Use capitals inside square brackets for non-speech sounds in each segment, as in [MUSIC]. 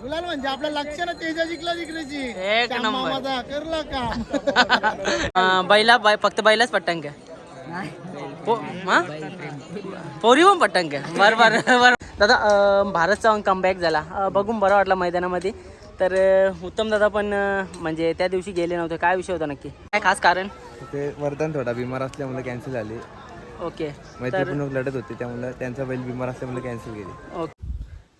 गुलाल म्हणजे आपल्या लक्षाला तेजा जिंकला जिंकण्याची. एक नंबर. मामाचा करला का? [LAUGHS] अं, बैला बै फक्त बैलाच पट्टंग पो हा? पोरी पण पट्टंग बर बर बर दादा अं, भारतचा कमबॅक झाला. अं, बघून बरं वाटलं मैदानामध्ये. तर अं, उत्तम दादा पण अं, म्हणजे त्या दिवशी गेले नव्हते. काय विषय होता नक्की? काय खास कारण? ते वरदान थोडा बिमार असल्यामुळे कॅन्सल झाली. ओके. मैत्रीपूर्ण लढत होती त्यामुळे त्यांचा बैल बिमार असल्यामुळे कॅन्सल केली. ओके.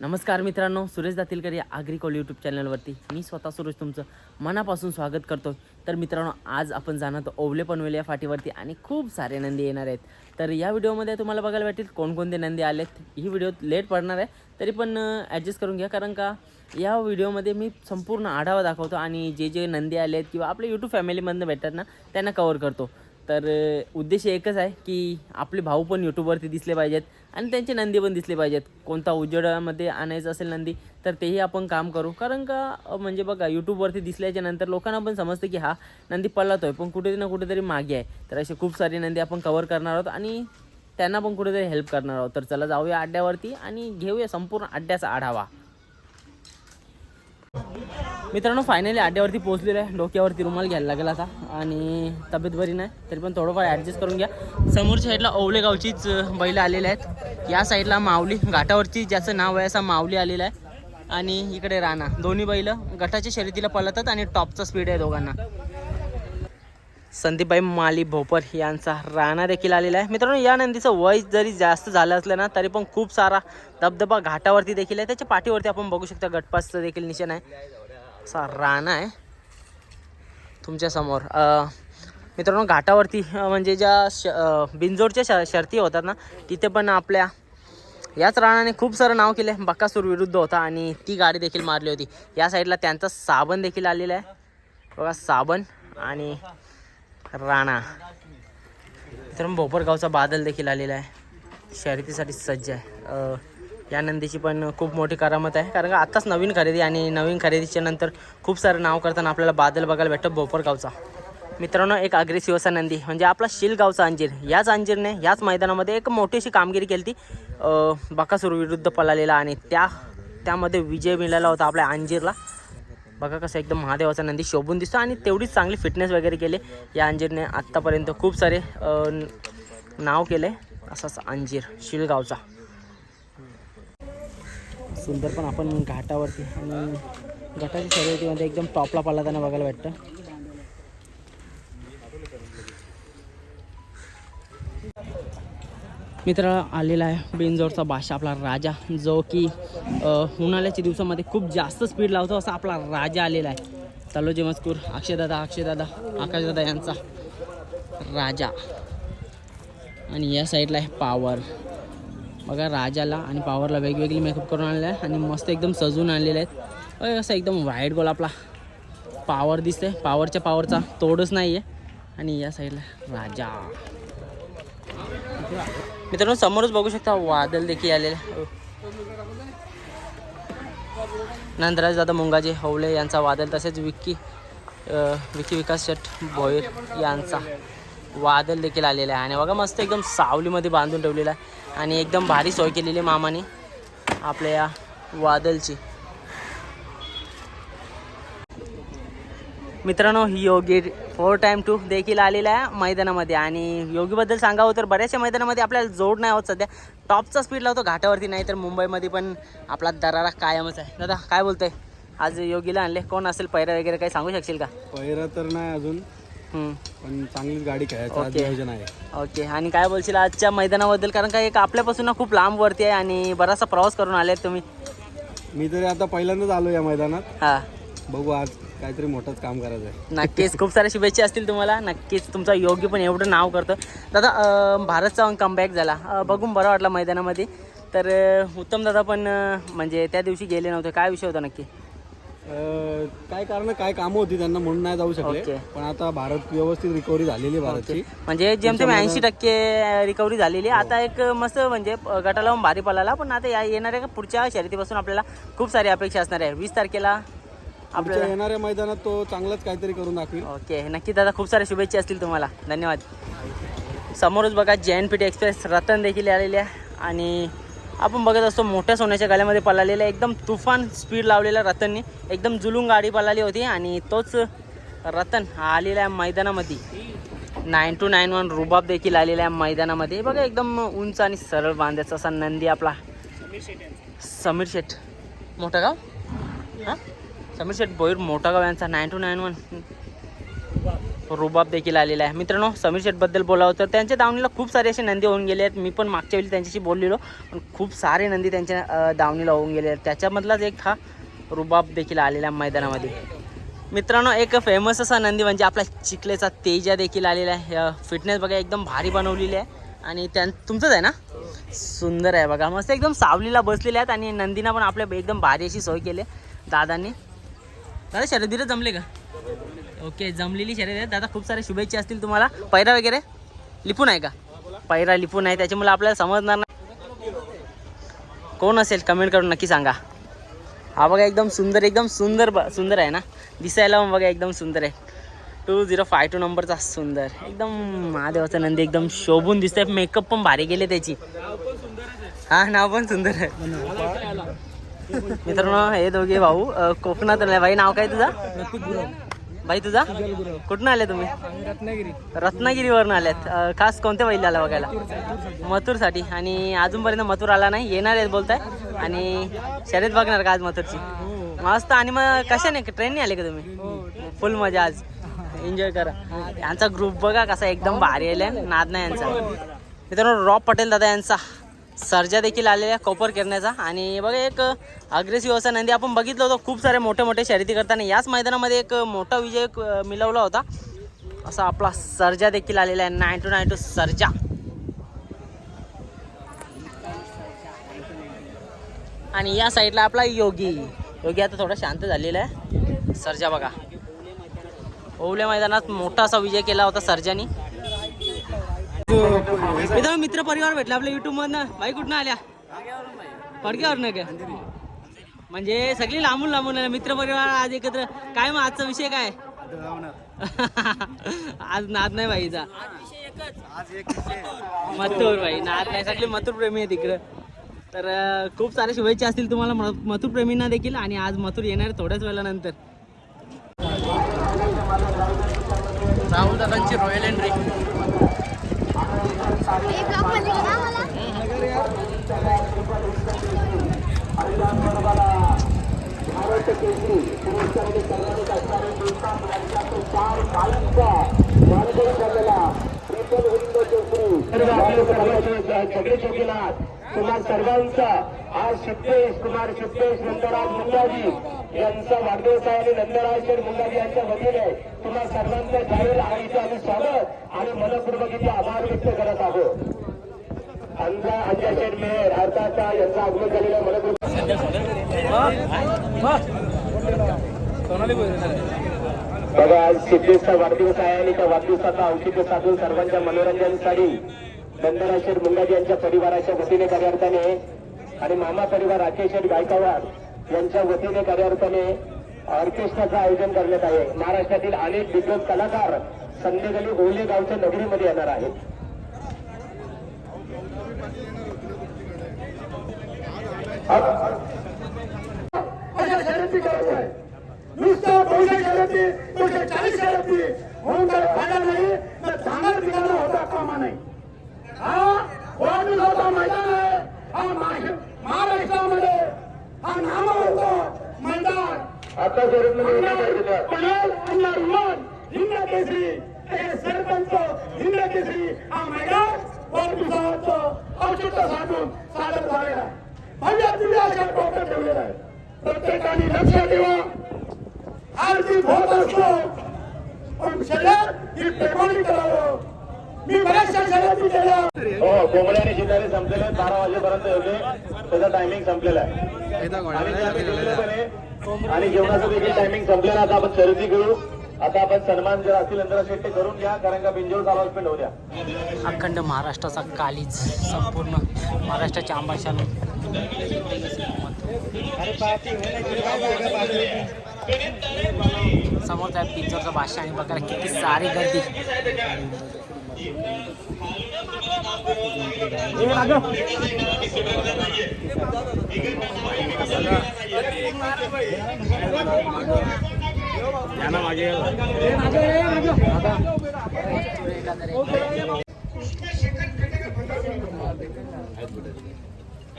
नमस्कार मित्रांनो सुरेश दातीलकर या आग्रिकॉल यूट्यूब चॅनलवरती. मी स्वतः सुरेश तुमचं मनापासून स्वागत करतो तर मित्रांनो आज आपण जाणार आहोत ओवले पनवेल या फाटीवरती आणि खूप सारे नंदी येणार आहेत. तर या व्हिडिओमध्ये तुम्हाला बघायला भेटेल कोणकोणते नंदी आलेत. ही व्हिडिओ लेट पडणार आहे तरी पण ॲडजस्ट करून घ्या. कारण का या व्हिडिओमध्ये मी संपूर्ण आढावा दाखवतो आणि जे जे नंदी आले आहेत किंवा आपल्या यूट्यूब फॅमिलीमधनं भेटतात ना त्यांना कवर करतो. तर उद्देश एकच आहे की आपले भाऊ पण यूट्यूबवरती दिसले पाहिजेत आणि त्यांचे नंदी पण दिसले पाहिजेत. कोणता उजेडामध्ये आणायचं असेल नंदी तर तेही आपण काम करू. कारण का म्हणजे बघा यूट्यूबवरती दिसल्याच्या नंतर लोकांना पण समजतं की हा नंदी पळतोय पण कुठे ना कुठेतरी मागे आहे. तर असे खूप सारे नंदी आपण कवर करणार आहोत आणि त्यांना पण कुठेतरी हेल्प करणार आहोत. तर चला जाऊया अड्ड्यावरती आणि घेऊया संपूर्ण अड्ड्याचा आढावा. मित्रांनो फायनली आड्यावरती पोहोचलेलो आहे. डोक्यावरती रुमाल घ्यायला लागेल आता. आणि तब्येत बरी नाही तरी पण थोडंफार ॲडजस्ट करून घ्या. समोरच्या साईडला ओवलेगावचीच बैल आलेले आहेत. या साईडला माऊली घाटावरची ज्याचं नाव आहे असा माऊली आलेला आहे. आणि इकडे राणा दोन्ही बैल गटाच्या शर्यतीला पळतात आणि टॉपचा स्पीड आहे दोघांना. संदीपबाई माली भोपर यांचा राणा देखील आलेला आहे. मित्रांनो या नंदीचं वय जरी जास्त झालं असलं ना तरी पण खूप सारा धबधबा घाटावरती देखील आहे. त्याच्या पाठीवरती आपण बघू शकता गटपासचं देखील निशाण आहे. असा राणा आहे तुमच्यासमोर मित्रांनो घाटावरती म्हणजे ज्या श बिंजोडच्या श शर्ती होतात ना तिथे पण आपल्या याच राणाने खूप सारं नाव केलं आहे बक्कासूर विरुद्ध होता आणि ती गाडी देखील मारली होती. या साईडला त्यांचा साबण देखील आलेला आहे. बघा साबण आणि राणा. तर भोपरगावचा बादल देखील आलेला आहे. शर्यतीसाठी सज्ज आहे. या नंदीची पण खूप मोठी करामत आहे. कारण का आत्ताच नवीन खरेदी आणि नवीन खरेदीच्या नंतर खूप सारं नाव करताना आपल्याला बादल बघायला भेटतं भोपरगावचा मित्रांनो एक अग्रेसिव्ह असा नंदी म्हणजे आपला शिलगावचा अंजीर. याच अंजीरने याच मैदानामध्ये एक मोठी अशी कामगिरी केली ती बकासूर विरुद्ध पळालेला आणि त्या त्यामध्ये विजय मिळाला होता आपल्या अंजीरला. बघा कसं एकदम महादेवाचा नंदी शोभून दिसतो आणि तेवढीच चांगली फिटनेस वगैरे केले. या अंजीरने आत्तापर्यंत खूप सारे नाव केलं नाव केले. असाच अंजीर शिलगावचा सुंदर पण आपण घाटावरती आणि घाटाच्या शर्यतीमध्ये एकदम टॉपला पळताना बघायला वाटतं. मित्र आलेला आहे बेंजोरचा भाषा आपला राजा जो की उन्हाळ्याच्या दिवसामध्ये खूप जास्त स्पीड लावतो असा आपला राजा आलेला आहे. तलोजी मजकूर. अक्षयदादा अक्षयदादा आकाशदादा यांचा राजा. आणि या साईडला आहे पावर बघा राजाला आणि पावरला वेगवेगळी मेकअप करून आणलेलं आहे आणि मस्त एकदम सजून आणलेले आहेत. असं एकदम व्हाईट गोल आपला पावर दिसते पावरच्या पावरचा तोडच नाही आहे आणि या साईडला राजा. मित्रांनो समोरच बघू शकता वादल देखील आलेले नंदराज दादा मुंगाजी हवले यांचा वादल तसेच विक्की विकी विक्की विकास शेठ भोईर यांचा वादल देखील आलेला आहे. आणि बघा मस्त एकदम सावलीमध्ये बांधून ठेवलेला आहे. आणि एकदम भारी सोय केलेली आहे मामाने आपल्या या वादलची. मित्रांनो योगी फोर टाईम टू देखील आलेला आहे मैदानामध्ये. आणि योगीबद्दल सांगावं तर बऱ्याचशा मैदानामध्ये आपल्याला जोड नाही होत सध्या. टॉपचा स्पीड लावतो घाटावरती नाही तर मुंबईमध्ये पण आपला दरारा कायमच आहे. दादा काय बोलतोय? आज योगीला आणले. कोण असेल? पैरा वगैरे काही सांगू शकशील का? पहिरा तर नाही अजून. पण चांगलीच गाडी खेळायचं ओके. नियोजन आहे. ओके. आणि काय बोलशील? आजच्या मैदानाबद्दल? कारण का एक आपल्यापासून ना खूप लांब वरती आहे आणि बराचसा प्रवास करून आले तुम्ही. मी तरी आता पहिल्यांदाच आलो या मैदानात. हां. बघू आज काहीतरी मोठंच काम करायचं आहे. नक्कीच. खूप साऱ्या शुभेच्छा असतील तुम्हाला. नक्कीच तुमचा योग्य पण एवढं नाव करतं. दादा अं, भारतचा कमबॅक झाला. अं, बघून बरं वाटलं मैदानामध्ये. तर अं, उत्तम दादा पण अं, म्हणजे त्या दिवशी गेले नव्हते. काय विषय होता नक्की? अं, काय कारण काय कामं होती त्यांना म्हणून नाही जाऊ शकले. ओके. पण आता भारत व्यवस्थित रिकव्हरी झालेली आहे भारतची. म्हणजे जेमतेम ऐंशी टक्के रिकव्हरी झालेली आहे. आता एक मस्त म्हणजे गटाला भारी पळाला. पण आता या येणाऱ्या पुढच्या शर्यतीपासून आपल्याला खूप सारी अपेक्षा असणार आहे. वीस तारखेला आपल्याला. येणाऱ्या मैदानात तो चांगलाच काहीतरी करून दाखवी ओके नक्की दादा खूप साऱ्या शुभेच्छा असतील तुम्हाला. धन्यवाद. समोरच बघा जे N P T express Ratan देखील आलेले आहे. आणि आपण बघत असतो मोठ्या सोन्याच्या गाल्यामध्ये पळालेला एकदम तुफान स्पीड लावलेला रतनने. एकदम जुलूम गाडी पळाली होती आणि तोच रतन हा आलेला आहे मैदानामध्ये. Nine two nine one Rubab देखील आलेला आहे मैदानामध्ये. बघा एकदम उंच आणि सरळ बांधायचा असा नंदी आपला. समीर शेठ. मोठा गाव? हां? समीर शेट बोईर मोठा गाव यांचा nine two nine one Rubab देखील आलेला आहे. मित्रांनो समीर शेटबद्दल बोलावं तर त्यांच्या दावणीला खूप सारे असे नंदी होऊन गेले आहेत. मी पण मागच्या वेळी त्यांच्याशी बोललेलो पण खूप सारे नंदी त्यांच्या दावणीला होऊन गेले आहेत. त्याच्यामधलाच एक हा रुबाब देखील आलेला आहे मैदानामध्ये. मित्रांनो एक फेमस असा नंदी म्हणजे आपला चिखलेचा तेजा देखील आलेला आहे. फिटनेस बघा एकदम भारी बनवलेली आहे. आणि त्यां तुमचंच आहे ना? सुंदर आहे बघा. मस्त एकदम सावलीला बसलेले आहेत आणि नंदीना पण आपल्या एकदम भारी अशी सोय केली आहे. दादांनी. दादा शर्यतीला जमले का? ओके जमलेली शर्यत आहे. दादा खूप सारे शुभेच्छा असतील तुम्हाला. पैरा वगैरे? लिपून आहे का? पैरा लिपून आहे. त्याच्यामुळे आपल्याला समजणार नाही. कोण असेल? कमेंट करून नक्की सांगा. हा बघा एकदम सुंदर एकदम सुंदर ब सुंदर आहे ना? दिसायला बघा एकदम सुंदर आहे. टू झिरो फाय टू नंबरचा सुंदर. एकदम महादेवाचा नंदी एकदम शोभून दिसतंय. मेकअप पण भारी गेले त्याची. हा नाव पण सुंदर आहे. मित्रांनो हे दोघे भाऊ कोकणात आले. भाई नाव काय तुझा? भाई तुझा? कुठून आले तुम्ही? रत्नागिरी रत्नागिरीवरून आल्यात खास कोणत्या बैल आला बघायला? मथुरसाठी. आणि अजूनपर्यंत मथुर आला नाही. येणार आहेत बोलताय. आणि शर्यत बघणार का आज मथुरची? मस्त. आणि मग कशाने? ट्रेनने आले का तुम्ही? फुल मजा आज. एन्जॉय करा. यांचा ग्रुप बघा कसा एकदम भारी आलाय नाद नाही यांचा. मित्रांनो रॉब पटेल दादा यांचा. सर्जा देखील आलेल्या आहे करण्याचा. आणि बघा एक अग्रेसिव्ह असा नंदी. आपण बघितलं होतं खूप सारे मोठे मोठे शर्यती करताना याच मैदानामध्ये एक मोठा विजय मिळवला होता. असा आपला सर्जा देखील आलेला आहे. Nine two nine two Sarja. आणि या साईडला आपला योगी. योगी आता थोडा शांत झालेला आहे. सर्जा बघा. ओवल्या मैदानात मोठा असा विजय केला होता सर्जानी. मित्र मित्र परिवार भेटला आपल्या युट्यूब मधनं. बाई कुठनं आल्या? पडक्यावर का? म्हणजे सगळी लांबून लांबून आल्या. मित्र परिवार आज एकत्र. काय मग आजचा विषय काय? [LAUGHS] आज नाद नाही बाईचा. मथुर बाई. नाद नाही. सगळे मथुर प्रेमी आहे तिकडं तर खूप सारे शुभेच्छा असतील तुम्हाला. म- मथुर प्रेमींना देखील. आणि आज मथुर येणार थोड्याच वेळानंतर. राहुल दादांची रॉयल एंट्री सगळे चौकीनाथ तुम्हा सर्वांचा आज सत्तेश कुमार सत्तेश नंतर आज मुंगाजी यांचा वाढदिवस आहे आणि नंदराज शेठ मुंगाजी यांच्या वतीने तुम्हा सर्वांचं जाहीर आईचं आम्ही स्वागत आणि मनपूर्वक इथे आभार व्यक्त करत आहोत. आमचा अंजा शेठ मेहर अर्थाचा यांचा आगमन झालेला मनपूर्वक बघा आज सिद्धेशचा वाढदिवस आहे आणि त्या वाढदिवसाचा औषध साधून सर्वांच्या मनोरंजनासाठी नंदराशेर मुंगाजी यांच्या परिवाराच्या वतीने कार्यार्थाने आणि मामा परिवार राकेश गायकवाड यांच्या वतीने कार्यार्थाने ऑर्केस्ट्राचं आयोजन करण्यात आहे महाराष्ट्रातील अनेक दिग्गज कलाकार संध्याकाळी ओले गावच्या नगरीमध्ये येणार आहेत. अशा नुसतं बहुशे शर्यती दोनशे चाळीस शर्यती होऊन जर फायदा नाही तर चांगला ठिकाणा होता कामा नाही हा वाढदिवसाचा मैदान आहे हा महा- महाराष्ट्रामध्ये हा नामवंत मैदान आता पटेल अण्णा रुमान हिंद केसरी हे सरपंच हिंद केसरी हा मैदान वाढदिवसाचं औचित्य साधून सादर झालेला आहे भव्य दिव्य अशा टोपे ठेवलेला आहे प्रत्येकाने लक्ष ठेवा आरती होत असतो पण शर्यत ही प्रेमाने करावं. मी बऱ्याचशा शर्यती केल्या हो कोंबड्या आणि शिकारी संपलेले. बारा वाजेपर्यंत होते. त्याचा टायमिंग संपलेला आहे. आणि जेवणाचं देखील टायमिंग संपलेलं आहे. आता आपण शर्यती करू. आता आपण सन्मान जर असतील नंतर असेल ते करून घ्या कारण का अनाउन्समेंट होऊ द्या. अखंड महाराष्ट्राचा कालीज संपूर्ण महाराष्ट्राच्या आंबाशान. समोर त्या पिक्चरचं भाषा आणि बघायला किती सारी गर्दी.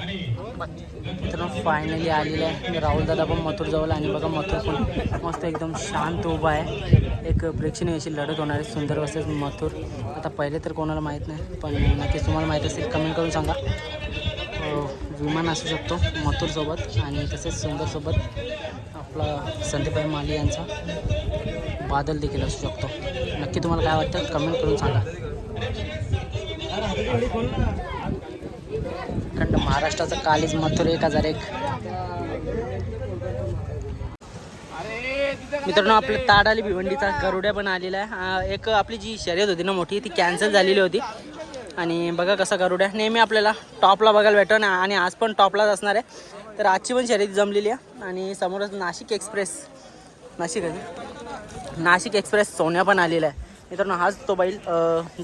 मित्रांनो फायनली आलेलं आहे. राहुल दादा पण मथुर जवळ आणि बघा मथुर पण मस्त एकदम शांत उभा आहे. एक प्रेक्षणीय अशी लढत होणार आहे. सुंदर वर्सेस मथुर. आता पहिले तर कोणाला माहीत नाही पण नक्कीच तुम्हाला माहीत असेल कमेंट करून सांगा. विमान असू शकतो मथुरसोबत आणि तसेच सुंदरसोबत आपला संदीपभाई माली यांचा बादल देखील असू शकतो. नक्की तुम्हाला काय वाटतं? कमेंट करून सांगा. खंड महाराष्ट्राचं कालीज मथुर एक हजार एक. मित्रांनो आपल्या ताडाली भिवंडीचा गरुड्या पण आलेला आहे. एक आपली जी शर्यत होती ना मोठी ती कॅन्सल झालेली होती. आणि बघा कसा गरुड्या. नेहमी आपल्याला टॉपला बघायला भेटतो ना आणि आज पण टॉपलाच असणार आहे. तर आजची पण शर्यत जमलेली आहे. आणि समोरच नाशिक एक्सप्रेस. नाशिक आहे नाशिक एक्सप्रेस सोन्या पण आलेला आहे. मित्रांनो हाच तो बैल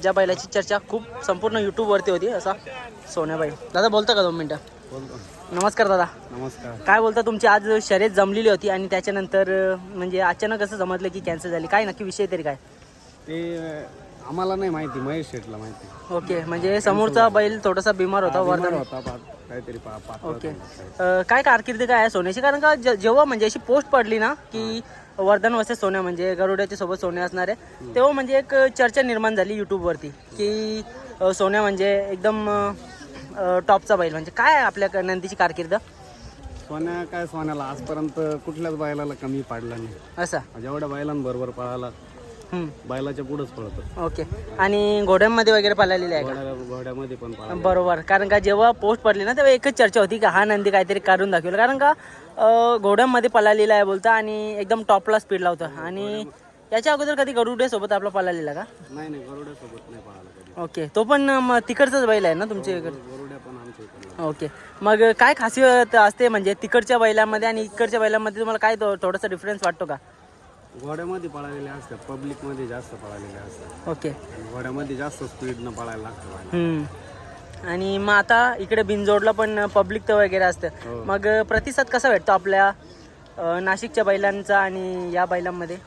ज्या बैलाची चर्चा खूप संपूर्ण यूट्यूबवरती होती असा सोन्या बैल दादा बोलता का दोन मिनटं? बोलतो. नमस्कार दादा. नमस्कार. काय बोलता तुमची आज शर्यत जमलेली होती आणि त्याच्यानंतर म्हणजे अचानक असं जमतलं की कॅन्सल झाली. काय नक्की विषय तरी काय? ते आम्हाला नाही माहिती महेश शेटला माहिती. ओके म्हणजे समोरचा बैल थोडासा बिमार होता वर्धन होता काहीतरी ओके. काय कारकिर्दी काय आहे सोन्याची कारण का जेव्हा म्हणजे अशी पोस्ट पडली ना की वर्धन वसे सोन्या म्हणजे गरुड्याच्या सोबत सोन्या असणार. आहे तेव्हा म्हणजे एक चर्चा निर्माण झाली यूट्यूबवरती की सोन्या म्हणजे एकदम टॉपचा बैल. म्हणजे काय आपल्या नंदीची कारकीर्द? सोन्या काय सोन्याला आजपर्यंत कुठल्याच बैलाला कमी पाडला नाही. असा. जेवढ्या बैलांबरोबर पळाला. बैलाच्या पुढंच पळतो. ओके. आणि घोड्यांमध्ये वगैरे पळालेले आहे का? घोड्या घोड्यामध्ये पण बरोबर. कारण का जेव्हा पोस्ट पडली ना तेव्हा एकच चर्चा होती की हा नंदी काहीतरी काढून दाखवलं. कारण का अं, घोड्यांमध्ये पळालेला आहे बोलता आणि एकदम टॉपला स्पीड लावतं आणि याच्या अगोदर कधी गरुड्यासोबत आपला पळालेला का? नाही नाही गरुड्यासोबत नाही पळाला कधी. ओके. तो पण अं, मग तिकडचाच बैल आहे ना तुमच्या इकडे? गरुड्या पण आमच्या इकडला. ओके. मग काय खासियत असते म्हणजे तिकडच्या बैलामध्ये आणि इकडच्या बैलामध्ये तुम्हाला काय थो- थोडासा डिफरन्स वाटतो का? घोड्यामध्ये पळालेले असतात पब्लिकमध्ये जास्त पळालेले असतात. ओके. आणि घोड्यामध्ये जास्त स्पीडनं पळायला लागतं. हम्म. आणि मग आता इकडे बिनजोडला पण पब्लिक तर वगैरे असतं. हो. मग प्रतिसाद कसा भेटतो आपल्या अं, नाशिकच्या बैलांचा आणि या बैलांमध्ये?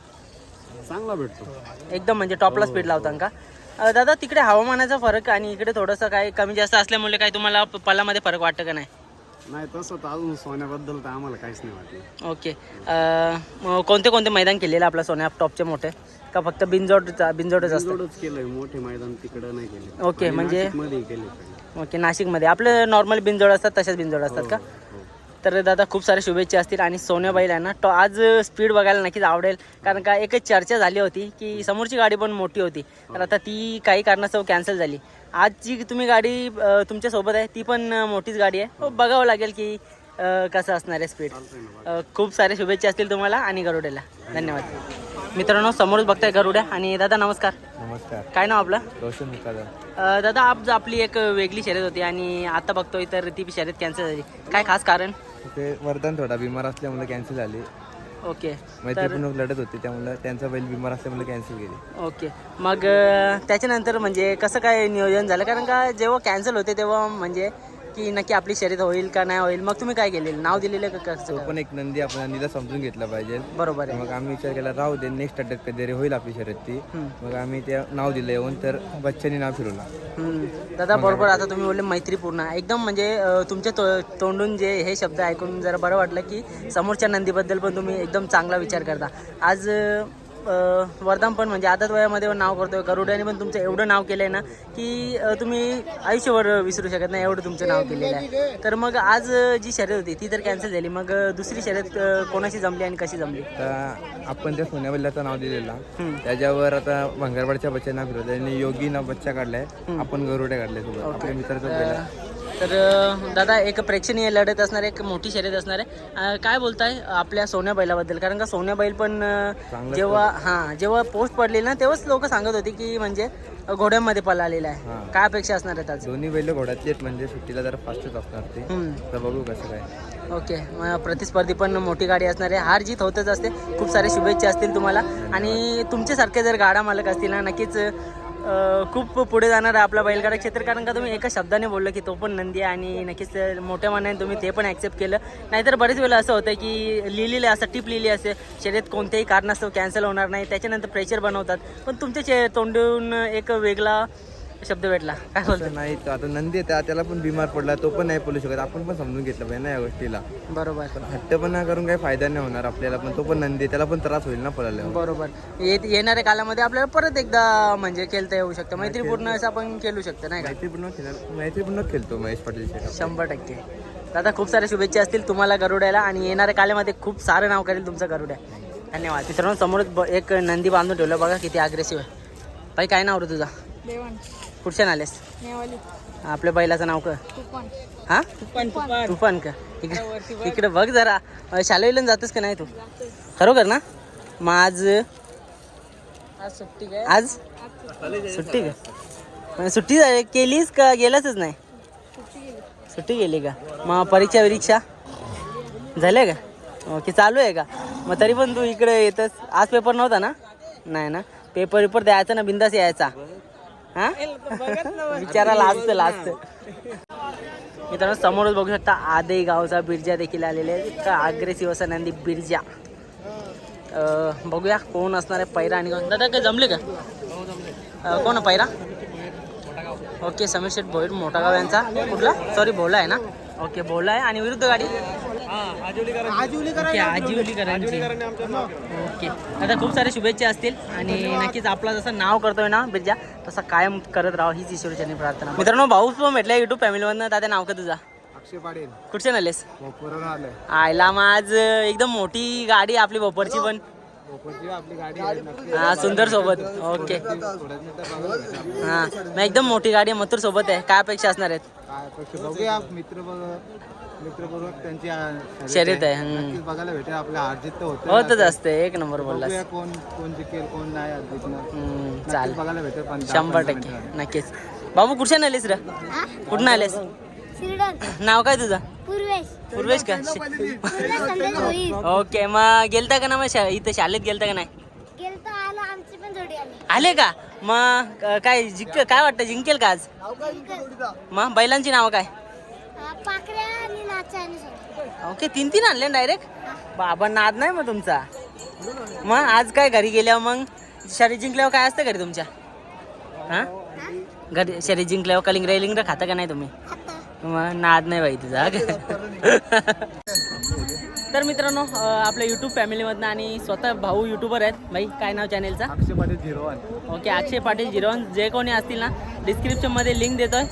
चांगला भेटतो. एकदम म्हणजे टॉपला स्पीड लावता का? अं, दादा तिकडे हवामानाचा फरक आणि इकडे थोडंसं काय कमी जास्त असल्यामुळे काय तुम्हाला प- पलामध्ये फरक वाटतं का नाही? नाही तसं तर अजून सोन्याबद्दल तर आम्हाला काहीच नाही वाटलं. ओके. कोणते कोणते मैदान केलेलं आपला सोन्या टॉपचे मोठे? का फक्त बिनजोड बिनजोडच असतं? एवढंच केलंय मोठे मैदान तिकडं नाही केले. ओके म्हणजे केले. ओके नाशिकमध्ये. आपले नॉर्मल बिनजोड असतात तशाच बिनजोड असतात का? हो. तर दादा खूप साऱ्या शुभेच्छा असतील. आणि सोन्या बैल आहे ना तो आज स्पीड बघायला नक्कीच आवडेल. कारण का एकच चर्चा झाली होती की समोरची गाडी पण मोठी होती. तर आता ती काही कारणास्तव कॅन्सल झाली. आज जी तुम्ही गाडी तुमच्यासोबत आहे ती पण मोठीच गाडी आहे. हो, बघावं लागेल की कसं असणार आहे स्पीड खूप सारे शुभेच्छा असतील तुम्हाला आणि गरुडेला. धन्यवाद. मित्रांनो समोरच बघताय गरुड्या. आणि दादा नमस्कार. नमस्कार. काय नाव आपलं? रोशन दादा आप आपली एक वेगळी शर्यत होती आणि आता बघतोय तर ती शर्यत कॅन्सल झाली. काय खास कारण? ते वर्धन थोडा बिमार असल्यामुळे कॅन्सल झाली. ओके. मैत्रीपूर्ण लढत होती त्यामुळे त्यांचा बैल बिमार असल्यामुळे कॅन्सल केली. ओके. मग त्याच्यानंतर म्हणजे कसं काय नियोजन झालं? कारण का जेव्हा कॅन्सल होते तेव्हा म्हणजे की नक्की आपली शर्यत होईल का नाही होईल? मग तुम्ही काय केलेलं? नाव दिलेलं का कसं? तो? पण एक नंदी आपण नंदीला समजून घेतला पाहिजे. बरोबर आहे. मग आम्ही विचार केला राहू दे नेक्स्ट अटॅक कधी होईल आपली शर्यत ती. मग आम्ही ते नाव दिलं येऊन तर बच्चांनी नाव फिरवलं. हम्म. दादा बरोबर आता तुम्ही बोलले मैत्रीपूर्ण. एकदम म्हणजे अं, तुमच्या तो तोंडून जे हे शब्द ऐकून जरा बरं वाटलं की समोरच्या नंदीबद्दल पण तुम्ही एकदम चांगला विचार करता. आज अं, वर्धाम पण म्हणजे आदत वयामध्ये नाव करतोय. गरुड्याने पण तुमचं एवढं नाव केलंय ना की तुम्ही आयुष्यभर विसरू शकत नाही एवढं तुमचं नाव केलेलं आहे. तर मग आज जी शर्यत होती ती तर कॅन्सल झाली. मग दुसरी शर्यत कोणाशी जमली आणि कशी जमली? आपण त्या सोन्या बैलाचं नाव दिलेलं. त्याच्यावर आता भंगारवाडच्या बच्चा नाव फिरवलं त्यांनी योगी नाव बच्चा काढलाय. आपण गरुडे काढले सोबत. आपल्या मित्राचं बैल आहे. तर दादा एक प्रेक्षणीय लढत असणार आहे एक मोठी शर्यत असणार आहे. काय बोलताय आपल्या सोन्या बैलाबद्दल? कारण का सोन्या बैल पण जेव्हा हां जेव्हा पोस्ट पडली ना तेव्हाच लोक सांगत होती की म्हणजे घोड्यांमध्ये पळालेला आहे. काय अपेक्षा असणार आहेत आज? दोन्ही बैल घोड्यातले म्हणजे सुट्टीला जरा फास्टच असणार ते. तर बघू कसं काय. ओके. प्रतिस्पर्धी पण मोठी गाडी असणार आहे. हार जीत होतच असते. खूप सारे शुभेच्छा असतील तुम्हाला. आणि तुमच्यासारखे जर गाडा मालक असतील ना नक्कीच खूप पुढे जाणार आहे आपला बैलगाडा क्षेत्र कारण का तुम्ही एका शब्दाने बोललं की तो पण नंदी आहे आणि नक्कीच मोठ्या मनाने तुम्ही ते पण ॲक्सेप्ट केलं. नाहीतर बरेच वेळा असं होतं की लिहिलेलं असं टिप लिहिली असेल शर्यत कोणत्याही कारणास्तव कॅन्सल होणार नाही त्याच्यानंतर प्रेशर बनवतात. पण तुमच्या चे तोंडून एक वेगळा शब्द भेटला. काय बोलतो नाही तो आता नंदी आहे, त्या- त्याला पण बिमार पडला तो पण नाही बोलू शकत. आपण पण समजून घेतलं पाहिजे ना या गोष्टीला. बरोबर. पण हट्टपणा करून काही फायदा नाही होणार आपल्याला पण तो पण नंदी आहे, त्याला पण त्रास होईल ना पळाल्यावर. बरोबर. येत येणाऱ्या कालामध्ये आपल्याला परत एकदा म्हणजे खेळता येऊ शकतं. मैत्रीपूर्ण असं आपण खेळू शकतो नाही का? मैत्रीपूर्ण खेळ मैत्रीपूर्ण खेळतो महेश पाटील शेट शंभर टक्के. दादा खूप साऱ्या शुभेच्छा असतील तुम्हाला गरुड्याला आणि येणाऱ्या काल्यामध्ये खूप सारं नाव करेल तुमचं गरुड्या. धन्यवाद. मित्रांनो समोर ब- एक नंदी बांधून ठेवलं. बघा किती अग्रेसिव्ह आहे. बाई काय नाव रे तुझा? कुठच्या आलेस आपल्या बैलाचं नाव का? हा? तुफान. का? इकडे इकडे बघ जरा. अं, शालेयला जातोस का नाही तू? खरोखर ना? मग आज आज सुट्टी का? सुट्टी केलीस का? गेलाच नाही? सुट्टी गेली का? मग परीक्षा विरीक्षा झाल्या का? ओके चालू आहे का? मग तरी पण तू इकडे येतस. आज पेपर नव्हता ना? नाही ना? पेपर पेपर द्यायचा ना? बिंदास यायचा. हा? विचारा लास्ट लास्ट मित्रांनो समोरच बघू शकता आदे गावचा बिरजा देखील आलेले आहे इतका अग्रेसिव्ह असा नंदी बिरजा. बघूया कोण असणार आहे पैरा आणि दादा काय जमले का? कोण पैरा? ओके समीर शेठ भोईर मोठा गाव यांचा. कुठला? सॉरी भोला आहे ना? ओके भोला आहे. आणि विरुद्ध गाडी? ओके आजीवलीकरांची. ओके. आता खूप सारे शुभेच्छा असतील आणि नक्कीच आपला जसं नाव करतोय ना बिरजा तसा कायम करत राहा हीच ईश्वरचरणी प्रार्थना. मित्रांनो भाऊ पण भेटला युट्यूब फॅमिलीमधनं दादा नाव का तुझा? अक्षय पाटील. कुठच्या नालेस आलोय. आयला मग आज एकदम मोठी गाडी आपली भोपरची पण. हा सुंदर सोबत. ओके. हा मग एकदम मोठी गाडी मथुर सोबत आहे. काय अपेक्षा असणार आहेत? काय अपेक्षा? बघूया मित्र बघ. मित्रपूर्वक त्यांची आ- शर्यत आहे. हम्म. नक्कीच बघायला भेटेल. आपल्या अर्जित तर होतं होतच असते. एक नंबर बोललास. बघूया कोण कोण जिंकेल कोण नाही अर्जित हम्म, नक्कीच चालेल. बघायला भेटेल पण दहा- शंभर टक्के. नक्कीच. बाबू कुठच्या आलेस रे? कुठून आलेस? शिरडन नाव काय तुझं? पूर्वेश. पूर्वेश का? संदेश ओके मग गेलता का ना मग शा- इथं शाळेत गेलता का नाही? गेलतो आलो. आमची पण जोडी आली. आले का? मग अं, काय जिंक काय वाटतं? जिंकेल का आज? मग बैलांची नावं काय? पाकऱ्या आणि नाचा आणि सोडा. ओके तीन तीन आणले डायरेक्ट बाबा नाद नाही मग तुमचा. मग आज काय घरी गेल्यावर मग? शरीर जिंकल्यावर काय असतं घरी तुमच्या? हा? घरी शरीर जिंकल्यावर कलिंग रेलिंग खाता का नाही तुम्ही? मग नाद नाही बाई तुझा. [LAUGHS] [LAUGHS] तर मित्रांनो आपल्या यूट्यूब फॅमिलीमधनं आणि स्वतः भाऊ युट्यूबर आहेत. भाई काय नाव चॅनेलचा Akshay Patil zero one. Okay Akshay Patil zero one जे कोणी असतील ना डिस्क्रिप्शनमध्ये लिंक देतोय.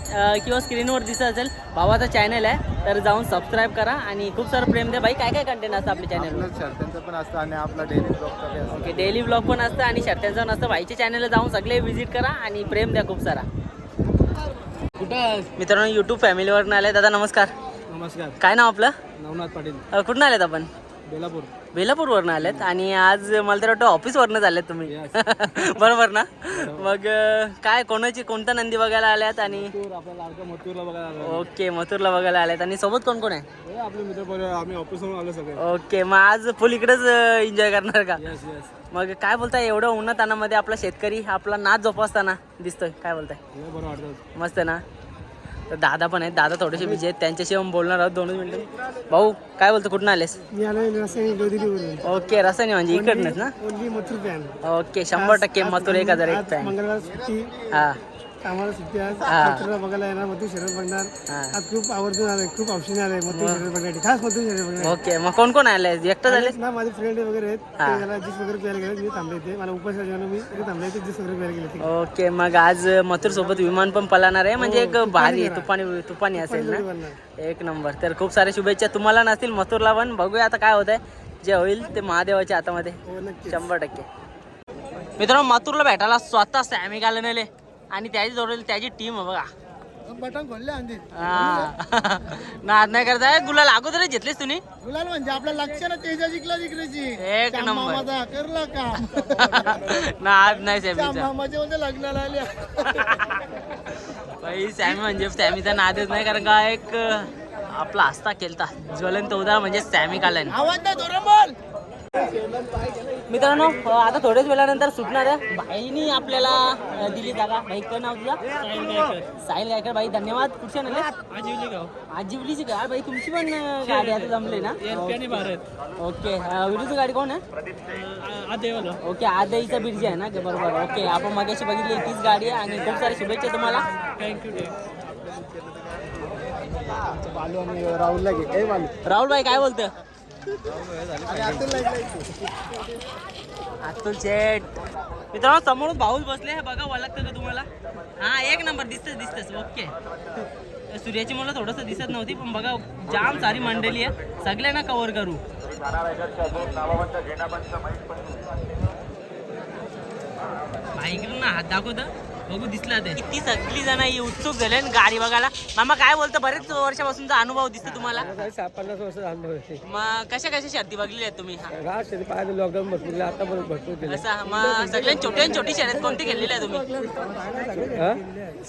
किंवा स्क्रीनवर दिसत असेल भावाचा चॅनल आहे तर जाऊन सबस्क्राईब करा आणि खूप सारं प्रेम द्या. भाई काय काय कंटेंट असतं आपल्या चॅनलवर पण असतं आणि आपला डेली ब्लॉगचा बी असतो ओके डेली ब्लॉग पण असतं आणि शर्ट्यांचं पण असतं. भाईच्या चॅनलला जाऊन सगळे व्हिजिट करा आणि प्रेम द्या खूप सारा. कुठं मित्रांनो यूट्यूब फॅमिलीवरनं आले दादा नमस्कार. नमस्कार. काय नाव आपलं? नवनाथ पाटील. अं, कुठून आलेत आपण? बेलापूर. बेलापूरवरनं आलेत. आणि आज मला तर वाटतं ऑफिसवरनं आलेत तुम्ही. [LAUGHS] बरोबर ना? मग अं, काय कोणाची कोणता नंदी बघायला आल्यात आणि आपल्या लाडका मथुरला बघायला आलो ओके मथुरला बघायला आल्यात. आणि सोबत कोण कोण आहे? हे आपले मित्र परिवार आम्ही ऑफिसवरून आलो सगळे. ओके मग आज फुल इकडेच एन्जॉय करणार का? येस येस मग काय बोलताय? एवढं उन्हातानामध्ये आपला शेतकरी आपला नाच जोपासताना दिसतोय. काय बोलताय? लय बरं वाटतं मस्त ना? तर दादा पण आहेत. दादा थोडेसे बिजी आहेत. त्यांच्याशी आपण बोलणार आहोत. दोनच मिनिटं. भाऊ काय बोलतो? कुठून आलेस? ओके रसायनी म्हणजे इकडनंच ना? ओके शंभर टक्के मथुर एक हजार एक पॅन हा. कामाला सुट्टी आज हा. मथुरला बघायला येणार मथुर शर्यत बघणार. हा. आज खूप आवर्जून आले खूप औषधी आले मथुर शर्यत बघण्यासाठी. खास मथुर शर्यत बघण्यासाठी. ओके मग कोण कोण आले? एकटं झाले ना माझे फ्रेंड वगैरे आहेत. हा. ते त्याला ज्यूस वगैरे प्यायला गेले मी थांबले इथे. मला उपास जेवण मी इथे थांबले इथे ज्यूस वगैरे प्यायला गेले. ओके मग आज मथुर सोबत विमान पण पलाणार आहे. म्हणजे एक भारी तुपानी तुपानी असेल ना. एक नंबर. तर खूप साऱ्या शुभेच्छा तुम्हाला नसतील मथुरला पण. बघूया आता काय होत आहे जे होईल ते महादेवाच्या हातामध्ये. हो शंभर टक्के. मित्रांनो मथुरला भेटायला स्वतः सॅमी घालून आले. आणि त्याची जोडेल त्याची टीम आहे बघा. बटन खोलले. नाद नाही करताय? गुलाल अगोदरच घेतलीस तुम्ही? गुलाल म्हणजे आपल्या लक्ष ना तेजा जिंकला जिंकण्याची एक नंबर. करला का? [LAUGHS] नाद नाही सॅमीचा. मामाच्या मध्ये लग्नाला आल्या. बाई सॅमी म्हणजे सॅमीचा नादच नाही कारण का एक आपला हस्ता केलता. ज्वलंत उदाहरण म्हणजे सॅमी कालन. आवाज नाही बोल. मित्रांनो आता थोड्याच वेळानंतर सुटणार आहे. बाईनी आपल्याला दिली जागा. बाई काय नाव तुझा? साहिल गायकर बाई धन्यवाद. कुठच्या नाले आजिवली गाव. आजिवलीची गाव. बाई तुमची पण गाडी आता जमली ना? ओके. विरुद्ध गाडी कोण आहे? ओके आदईचा बिरजी आहे ना? बरोबर. ओके आपण मगाशी बघितली तीच गाडी आहे आणि खूप साऱ्या शुभेच्छा तुम्हाला. बालू आणि राहुलला घे. काय बालू राहुल भाई काय बोलतं अतुल शेट मित्रांनो समोरून भाऊच बसले हे बघा ओळखतं का तुम्हाला? हा एक नंबर. दिसतच दिसतच. ओके. सूर्याची मला थोडंसं दिसत नव्हती पण बघा जाम सारी मंडळी आहे सगळ्यांना कव्हर करू. बाईकडून हात दाखवतं बघू दिसला ते. किती सगळी जण ही उत्सुक झाले आणि गाडी बघायला. मामा काय बोलतं? बरेच वर्षापासूनचा अनुभव दिसतो तुम्हाला. सहा पन्नास वर्ष अनुभव आहे. मग कशा कशा शर्ती बघलेल्या आहेत तुम्ही? लॉकडाऊन भरपूर आता पण भरपूर दिलं असं मग सगळ्यात छोटी आणि छोटी शर्यत कोणती खेळलेली आहे तुम्ही?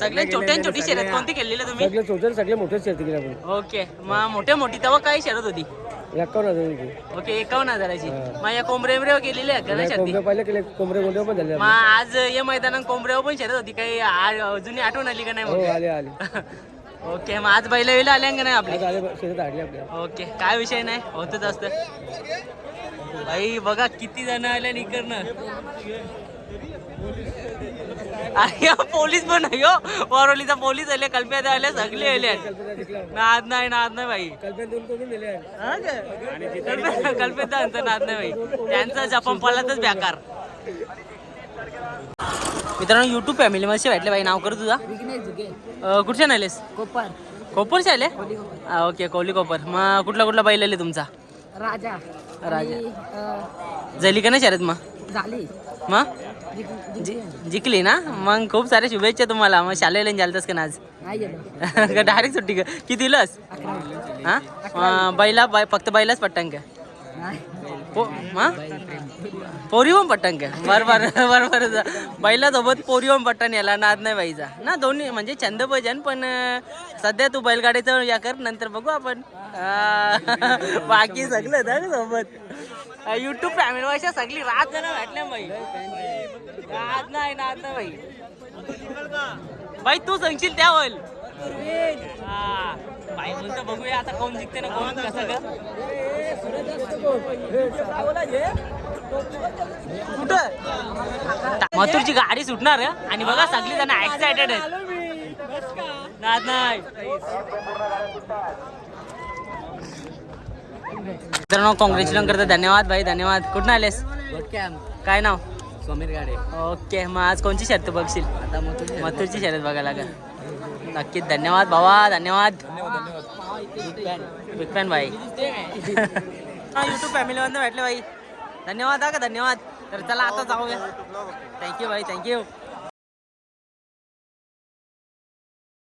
सगळ्यात छोटी आणि छोटी शर्यत कोणती खेळलेली आहे तुम्ही सगळे छोटे सगळे मोठे शेती केली आपण. ओके मग मोठ्या मोठी तेव्हा काय शर्यत होती. एकावन्न हजार. ओके एकावन्न हजाराची. मग या कोंबरे बिंबरे केलेली आहे का ना शर्ती कोंबड्या पहिले केले कोंबडे कोंबडे पण झाले मग आज या मैदानात कोंबड्यावर पण शर्यत होती. काही आ- जुनी आठवण आली का नाही हो मग आले आले. ओके मग आज बैल वेळ आल्या का नाही आपली? आज आले शेतात हाडले आपल्या ओके काय विषय नाही होतच असतं. भाई बघा किती जण आले इकडनं. अरे पोलीस पण आहे हो. वरोलीचा पोलीस आले कल्प्यात आले सगळे आले. नाद नाही नाद नाही भाई कल्पना दोन करून दिले हा का? कल्पे- कल्पेदांचा नाद नाही भाई त्यांचा जपम पलातच बेकार. मित्रांनो युट्यूब फॅमिली मध्ये भेटले भाई नाव कर तुझा. कुठच्या नालेस कोपर कोपरचे आले ओके कोहली कोपर. मग कुठला कुठला बैल आले तुमचा? राजा. राजा. झाली का नाही शर्यत मग? झाली. मग? जिंकली ना? मग खूप साऱ्या शुभेच्छा तुम्हाला. मग शालेला चालतस का ना आज? [LAUGHS] का डायरेक्ट सुट्टी का? किती लस हा? बैला बै फक्त बैलाच पट्टन का? नाही. पो हा पोरी पण पट्टन का? बरोबर बरोबर बैलासोबत पोरी पण पट्टन याला नाद नाही बाईचा. ना दोन्ही म्हणजे छंद भजन पण सध्या तू बैलगाडीचं या कर नंतर बघू आपण. [LAUGHS] बाकी सगळं सोबत. युट्यूब फॅमिली अशा सगळी रात जण भेटल्या बाई. नाद नाही नाद नाही बाई. बाई तू सांगशील त्या होईल हा. बाई बोलतो बघूया आता कोण जिंकते ना कोण कसं कुठं? मथुरची गाडी सुटणार आहे आणि बघा सगळी जण एक्सायटेड आहेत. नाद नाही. मित्रांनो कॉंग्रॅच्युलेशन करतो. धन्यवाद भाई धन्यवाद. कुठं आलेस? काय नाव? समीर गाडे. ओके मग आज कोणची शर्त बघशील? आता मथुरची शर्यत बघायला का नक्कीच धन्यवाद भावा धन्यवाद. बिग फॅन भाई. युट्यूब फॅमिलीमधनं भेटले भाई. धन्यवाद हा का? धन्यवाद. तर चला आता जाऊया. थँक्यू भाई थँक्यू